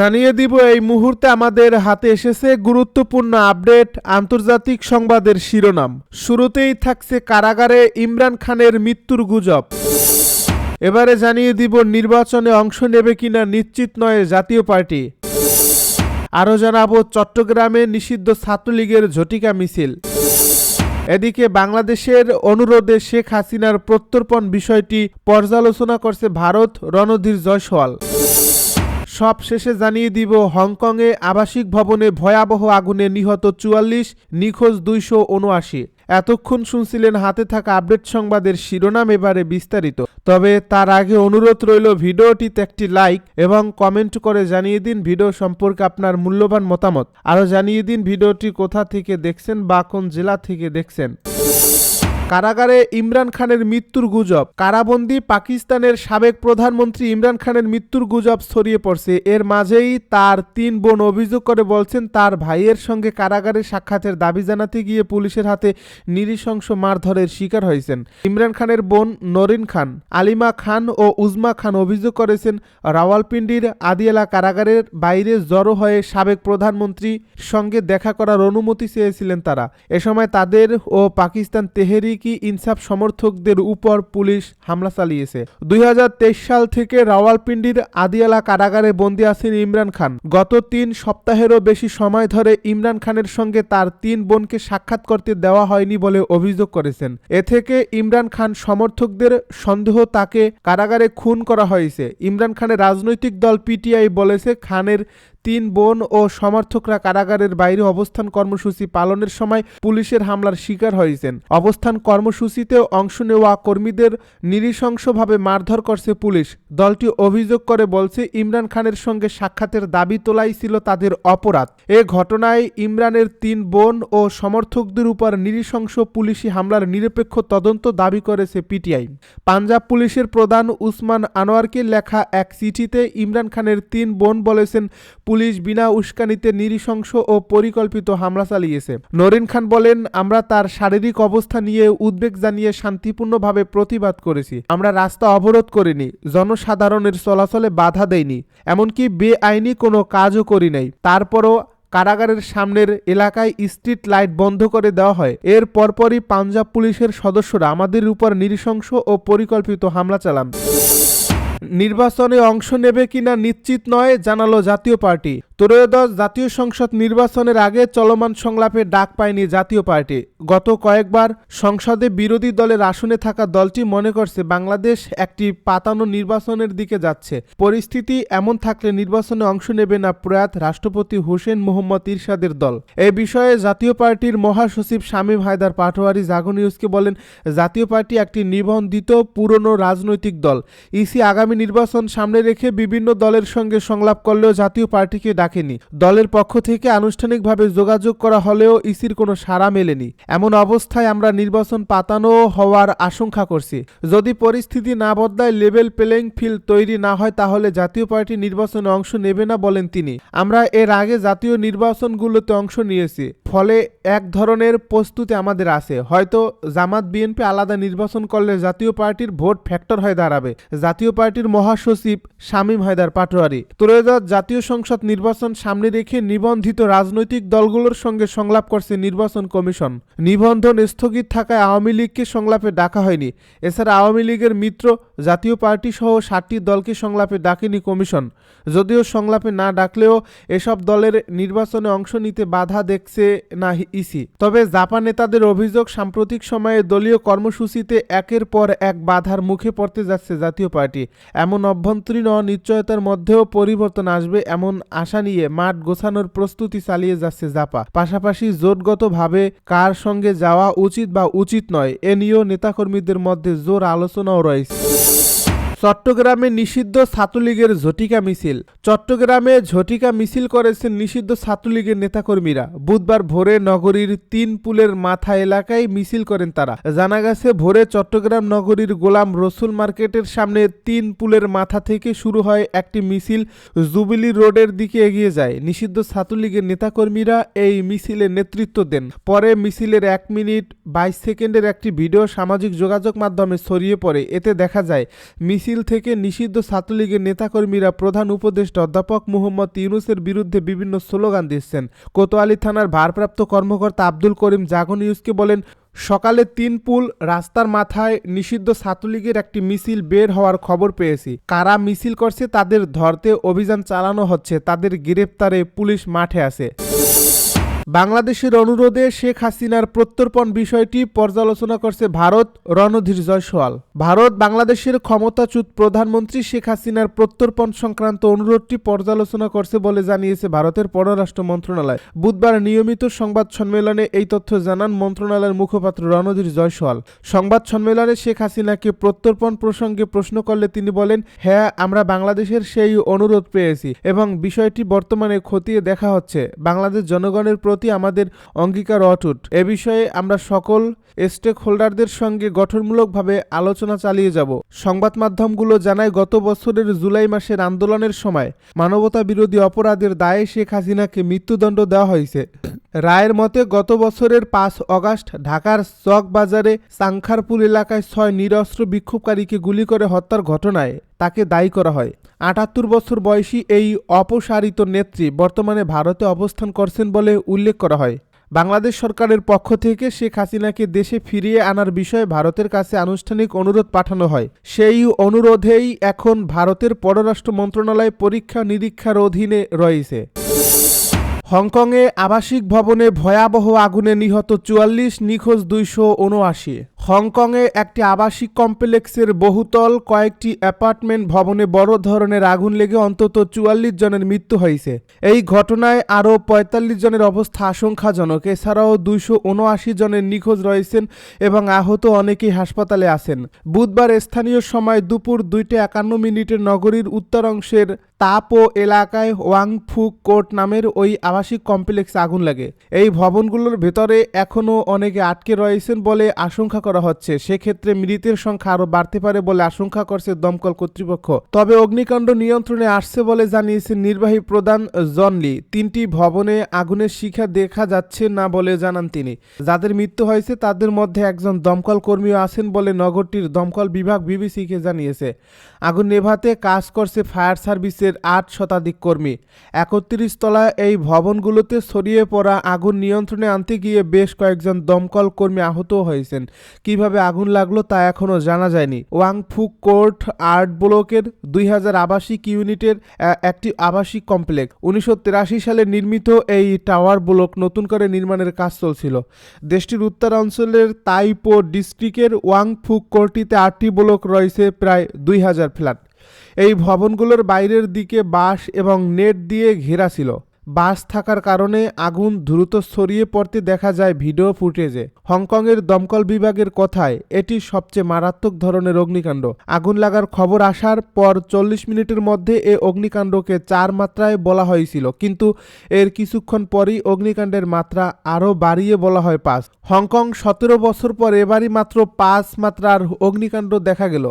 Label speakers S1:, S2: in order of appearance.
S1: জানিয়ে দিব, এই মুহূর্তে আমাদের হাতে এসেছে গুরুত্বপূর্ণ আপডেট, আন্তর্জাতিক সংবাদের শিরোনাম। শুরুতেই থাকছে কারাগারে ইমরান খানের মৃত্যুর গুজব। এবারে জানিয়ে দিব, নির্বাচনে অংশ নেবে কিনা নিশ্চিত নয় জাতীয় পার্টি। আরও জানাব, চট্টগ্রামে নিষিদ্ধ ছাত্রলীগের ঝটিকা মিছিল। এদিকে বাংলাদেশের অনুরোধে শেখ হাসিনার প্রত্যর্পণ বিষয়টি পর্যালোচনা করছে ভারত রণধীর জয়সওয়াল। সব শেষে জানিয়ে দিব, হংকংয়ে আবাসিক ভবনে ভয়াবহ আগুনে নিহত চুয়াল্লিশ, নিখোঁজ দুইশো উনআশি এতক্ষণ শুনছিলেন হাতে থাকা আপডেট সংবাদের শিরোনাম এবারে বিস্তারিত। তবে তার আগে অনুরোধ রইল ভিডিওটিতে একটি লাইক এবং কমেন্ট করে জানিয়ে দিন ভিডিও সম্পর্কে আপনার মূল্যবান মতামত। আরও জানিয়ে দিন ভিডিওটি কোথা থেকে দেখছেন বা কোন জেলা থেকে দেখছেন। কারাগারে ইমরান খানের মৃত্যুর গুজব। কারাবন্দি পাকিস্তানের সাবেক প্রধানমন্ত্রী ইমরান খানের মৃত্যুর গুজব ছড়িয়ে পড়ছে। এর মাঝেই তার তিন বোন অভিযোগ করে বলছেন, তার ভাইয়ের সঙ্গে কারাগারে সাক্ষাতের দাবি জানাতে গিয়ে পুলিশের হাতে নিরিশংস মারধরের শিকার হয়েছেন। ইমরান খানের বোন নরিন খান, আলিমা খান ও উজমা খান অভিযোগ করেছেন, রাওয়ালপিন্ডির আদিয়ালা কারাগারের বাইরে জড়ো হয়ে সাবেক প্রধানমন্ত্রীর সঙ্গে দেখা করার অনুমতি চেয়েছিলেন তারা। এ সময় তাদের ও পাকিস্তান তেহরিকি ইনসাফ সমর্থকদের উপর পুলিশ হামলা চালিয়েছে? দুই সাল থেকে রাওয়ালপিন্ডির আদিয়ালা কারাগারে বন্দী আছেন ইমরান খান। গত তিন সপ্তাহেরও বেশি সময় ধরে ইমরান খানের সঙ্গে তার তিন বোনকে সাক্ষাৎ করতে দেওয়া হয়নি বলে অভিযোগ করেছেন। এ থেকে ইমরান খান সমর্থকদের সন্দেহ তাকে কারাগারে খুন করা হয়েছে। ইমরান খানের রাজনৈতিক দল পিটিআই বলেছে, খানের তিন বোন ও সমর্থকরা কারাগারের বাইরে অবস্থান কর্মসূচি পালনের সময় পুলিশের হামলার শিকার হয়েছেন। অবস্থান কর্মসূচিতে অংশ নেওয়া কর্মীদের নিরিশংসভাবে মারধর করছে পুলিশ। দলটি অভিযোগ করে বলছে, ইমরান খানের সঙ্গে সাক্ষাতের দাবি তোলাই ছিল তাদের অপরাধ। এ ঘটনায় ইমরানের তিন বোন ও সমর্থকদের উপর নিরিশংস পুলিশি হামলার নিরপেক্ষ তদন্ত দাবি করেছে পিটিআই। পাঞ্জাব পুলিশের প্রধান উসমান আনোয়ারকে লেখা এক চিঠিতে ইমরান খানের তিন বোন বলেছেন পুলিশ বিনা উস্কানিতে নৃশংস ও পরিকল্পিত হামলা চালিয়েছে। নরিন খান বলেন, আমরা তার শারীরিক অবস্থা নিয়ে উদ্বেগ জানিয়ে শান্তিপূর্ণভাবে প্রতিবাদ করেছি। আমরা রাস্তা অবরোধ করিনি, জনসাধারণের চলাচলে বাধা দেয়নি এমনকি বেআইনি কোনো কাজও করি নাই। তারপরও কারাগারের সামনের এলাকায় স্ট্রিট লাইট বন্ধ করে দেওয়া হয়। এর পরপরই পাঞ্জাব পুলিশের সদস্যরা আমাদের উপর নৃশংস ও পরিকল্পিত হামলা চালান। নির্বাচনে অংশ নেবে কিনা নিশ্চিত নয়, জানালো জাতীয় পার্টি। ত্রয়োদশ জাতীয় সংসদ নির্বাচনের আগে চলমান সংলাপে ডাক পায়নি জাতীয় পার্টি। গত কয়েকবার সংসদে বিরোধী দলের আসনে থাকা দলটি মনে করছে বাংলাদেশ একটি পাতানো নির্বাচনের দিকে যাচ্ছে। পরিস্থিতি এমন থাকলে নির্বাচনে অংশ নেবে না প্রয়াত রাষ্ট্রপতি হোসেন মোহাম্মদ ইরশাদের দল। এ বিষয়ে জাতীয় পার্টির মহাসচিব শামীম হায়দার পাটোয়ারি জাগো নিউজকে বলেন, জাতীয় পার্টি একটি নিবন্ধিত পুরনো রাজনৈতিক দল। ইসি আগামী নির্বাচন সামনে রেখে বিভিন্ন দলের সঙ্গে সংলাপ করলেও জাতীয় পার্টিকে ডাকেনি। দলের পক্ষ থেকে আনুষ্ঠানিকভাবে যোগাযোগ করা হলেও ইসির কোনো সাড়া মেলেনি। এমন অবস্থায় আমরা নির্বাচন পাতানো হওয়ার আশঙ্কা করছি। যদি পরিস্থিতি না বদলায় লেভেল প্লেইং ফিল্ড তৈরি না হয় তাহলে জাতীয় পার্টি নির্বাচনে অংশ নেবে না বলেন তিনি। আমরা এর আগে জাতীয় নির্বাচনগুলোতে অংশ নিয়েছি। ফলে এক ধরনের প্রস্তুতি আমাদের আছে। হয়তো জামাত, বিএনপি আলাদা নির্বাচন করলে জাতীয় পার্টির ভোট ফ্যাক্টর হয়ে দাঁড়াবে। জাতীয় পার্টির মহাসচিব শামীম হায়দার পাটোয়ারি। ত্রয়োদশ জাতীয় সংসদ নির্বাচন সামনে রেখে নিবন্ধিত রাজনৈতিক দলগুলোর সঙ্গে সংলাপ করছে নির্বাচন কমিশন। নিবন্ধন স্থগিত থাকায় আওয়ামী লীগকে সংলাপে ডাকা হয়নি। এছাড়া আওয়ামী লীগের মিত্র, জাতীয় পার্টি সহ ষাটটি দলকে সংলাপে ডাকেনি কমিশন। যদিও সংলাপে না ডাকলেও এসব দলের নির্বাচনে অংশ নিতে বাধা দেখছে না ইসি। তবে জাপান নেতাদের অভিযোগ, সাম্প্রতিক সময়ে দলীয় কর্মসূচিতে একের পর এক বাধার মুখে পড়তে যাচ্ছে জাতীয় পার্টি। এমন অভ্যন্তরীণ অনিশ্চয়তার মধ্যেও পরিবর্তন আসবে এমন আশা নিয়ে মাঠ গোছানোর প্রস্তুতি চালিয়ে যাচ্ছে জাপা। পাশাপাশি জোটগতভাবে কার সঙ্গে যাওয়া উচিত বা উচিত নয়, এ নিয়েও নেতাকর্মীদের মধ্যে জোর আলোচনাও রয়েছে। চট্টগ্রামে নিষিদ্ধ ছাত্রলীগের ঝটিকা মিছিল। চট্টগ্রামে ঝটিকা মিছিল করেছেন নিষিদ্ধ ছাত্রলীগের নেতাকর্মীরা। বুধবার ভোরে নগরীর তিন পুলের মাথা এলাকায় মিছিল করেন তারা। জানা গেছে, ভোরে চট্টগ্রাম নগরীর গোলাম রসুল মার্কেটের সামনে তিন পুলের মাথা থেকে শুরু হয় একটি মিছিল। জুবিলি রোডের দিকে এগিয়ে যায়। নিষিদ্ধ ছাত্রলীগের নেতাকর্মীরা এই মিছিলে নেতৃত্ব দেন। পরে মিছিলের এক মিনিট বাইশ সেকেন্ডের একটি ভিডিও সামাজিক যোগাযোগ মাধ্যমে ছড়িয়ে পড়ে। এতে দেখা যায়, মিছিল মিছিল থেকে নিষিদ্ধ ছাত্রলীগের নেতাকর্মীরা প্রধান উপদেষ্টা অধ্যাপক মুহম্মদ ইউনুসের বিরুদ্ধে বিভিন্ন স্লোগান দিচ্ছেন। কোতোয়ালি থানার ভারপ্রাপ্ত কর্মকর্তা আব্দুল করিম জাগন ইউসকে বলেন, সকালে তিন পুল রাস্তার মাথায় নিষিদ্ধ ছাত্রলীগের একটি মিছিল বের হওয়ার খবর পেয়েছি। কারা মিছিল করছে তাদের ধরতে অভিযান চালানো হচ্ছে, তাদের গ্রেপ্তারে পুলিশ মাঠে আছে। বাংলাদেশের অনুরোধে শেখ হাসিনার প্রত্যর্পণ বিষয়টি পর্যালোচনা করছে ভারত, রণধীর জয়সওয়াল। ভারত, বাংলাদেশের ক্ষমতাচ্যুত প্রধানমন্ত্রী শেখ হাসিনার প্রত্যর্পণ সংক্রান্ত অনুরোধটি পর্যালোচনা করছে বলে জানিয়েছে ভারতের পররাষ্ট্র মন্ত্রণালয়। বুধবার নিয়মিত সংবাদ সম্মেলনে এই তথ্য জানান মন্ত্রণালয়ের মুখপাত্র রণধীর জয়সওয়াল। সংবাদ সম্মেলনে শেখ হাসিনাকে প্রত্যর্পণ প্রসঙ্গে প্রশ্ন করলে তিনি বলেন হ্যাঁ আমরা বাংলাদেশের সেই অনুরোধ পেয়েছি এবং বিষয়টি বর্তমানে খতিয়ে দেখা হচ্ছে। বাংলাদেশ জনগণের প্রতি আমাদের অঙ্গীকার অটুট। এ বিষয়ে আমরা সকল স্টেক হোল্ডারদের সঙ্গে গঠনমূলকভাবে আলোচনা চালিয়ে যাব। সংবাদ মাধ্যমগুলো জানায়, গত বছরের জুলাই মাসের আন্দোলনের সময় মানবতা বিরোধী অপরাধের দায়ে শেখ হাসিনাকে মৃত্যুদণ্ড দেওয়া হয়েছে। রায়ের মতে, গত বছরের পাঁচ অগাস্ট ঢাকার চক বাজারে সাংখারপুল এলাকায় ছয় নিরস্ত্র বিক্ষোভকারীকে গুলি করে হত্যার ঘটনায় তাকে দায়ী করা হয়। আটাত্তর বছর বয়সী এই অপসারিত নেত্রী বর্তমানে ভারতে অবস্থান করছেন বলে উল্লেখ করা হয়। বাংলাদেশ সরকারের পক্ষ থেকে শেখ হাসিনাকে দেশে ফিরিয়ে আনার বিষয়ে ভারতের কাছে আনুষ্ঠানিক অনুরোধ পাঠানো হয়। সেই অনুরোধেই এখন ভারতের পররাষ্ট্র মন্ত্রণালয় পরীক্ষা নিরীক্ষার অধীনে রয়েছে। হংকংয়ে আবাসিক ভবনে ভয়াবহ আগুনে নিহত চুয়াল্লিশ, নিখোঁজ দুইশো উনআশি হংকংয়ে একটি আবাসিক কমপ্লেক্সের বহুতল কয়েকটি অ্যাপার্টমেন্ট ভবনে বড় ধরনের আগুন লেগে অন্তত চুয়াল্লিশ জনের মৃত্যু হয়েছে। এই ঘটনায় আরও পঁয়তাল্লিশ জনের অবস্থা আশঙ্কাজনক। এছাড়াও দুইশো উনআশি জনের নিখোঁজ রয়েছেন এবং আহত অনেকেই হাসপাতালে আছেন। বুধবার স্থানীয় সময় দুপুর দুইটা একান্ন মিনিটে নগরীর উত্তরাংশের তাপো এলাকায় ওয়াংফু কোর্ট নামের ওই আবাসিক কমপ্লেক্সে আগুন লাগে। এই ভবনগুলোর ভেতরে এখনও অনেকে আটকে রয়েছেন বলে আশঙ্কা করা হচ্ছে। সেক্ষেত্রে মৃতের সংখ্যা আরও বাড়তে পারে বলে আশঙ্কা করছে দমকল কর্তৃপক্ষ। তবে অগ্নিকাণ্ড নিয়ন্ত্রণে আসছে বলে জানিয়েছেন নির্বাহী প্রধান জনলি তিনটি ভবনে আগুনের শিখা দেখা যাচ্ছে না বলে জানান তিনি। যাদের মৃত্যু হয়েছে, তাদের মধ্যে একজন দমকল কর্মীও আছেন বলে নগরটির দমকল বিভাগ বিবিসিকে জানিয়েছে। আগুন নেভাতে কাজ করছে ফায়ার সার্ভিসের আট শতাধিক কর্মী। একত্রিশ তলা এই ভবনগুলোতে ছড়িয়ে পড়া আগুন নিয়ন্ত্রণে আনতে গিয়ে বেশ কয়েকজন দমকল কর্মী আহত হয়েছেন। কীভাবে আগুন লাগল তা এখনও জানা যায়নি। ওয়াংফু কোর্ট আর্ট ব্লকের দুই হাজার আবাসিক ইউনিটের একটি আবাসিক কমপ্লেক্স। উনিশশো তিরাশি সালে নির্মিত এই টাওয়ার ব্লক নতুন করে নির্মাণের কাজ চলছিল। দেশটির উত্তরাঞ্চলের তাইপো ডিস্ট্রিক্টের ওয়াংফু কোর্টিতে আটটি ব্লক রয়েছে প্রায় দুই হাজার ফ্ল্যাট। এই ভবনগুলোর বাইরের দিকে বাঁশ এবং নেট দিয়ে ঘেরা ছিল। বাস থাকার কারণে আগুন দ্রুত ছড়িয়ে পড়তে দেখা যায় ভিডিও ফুটেজে। হংকংয়ের দমকল বিভাগের কথায়, এটি সবচেয়ে মারাত্মক ধরনের অগ্নিকাণ্ড। আগুন লাগার খবর আসার পর চল্লিশ মিনিটের মধ্যে এ অগ্নিকাণ্ডকে চার মাত্রায় বলা হয়েছিল, কিন্তু এর কিছুক্ষণ পরই অগ্নিকাণ্ডের মাত্রা আরও বাড়িয়ে বলা হয় পাঁচ। হংকং সতেরো বছর পর এবারই মাত্র পাঁচ মাত্রার অগ্নিকাণ্ড দেখা গেল।